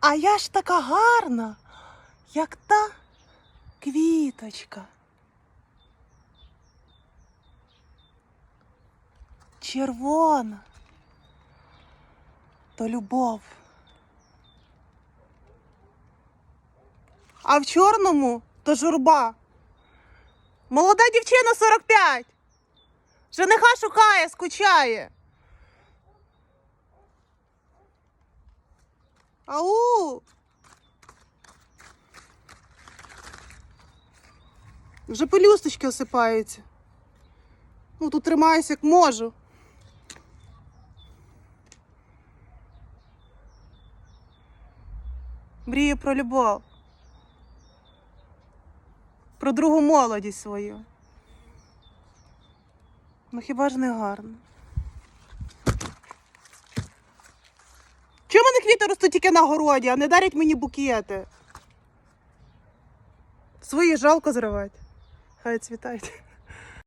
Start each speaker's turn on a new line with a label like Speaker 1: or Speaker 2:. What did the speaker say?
Speaker 1: А я ж така гарна, як та квіточка. Червона. То любов. А в чорному то журба. Молода дівчина 45. Жениха шукає, скучає. Ау! Вже пелюсточки осипаються. Ну, тут тримаюся як можу. Мрію про любов. Про другу молодість свою. Ну хіба ж не гарно? Квіти ростуть тільки на городі, а не дарять мені букети? Свої жалко зривати. Хай цвітають.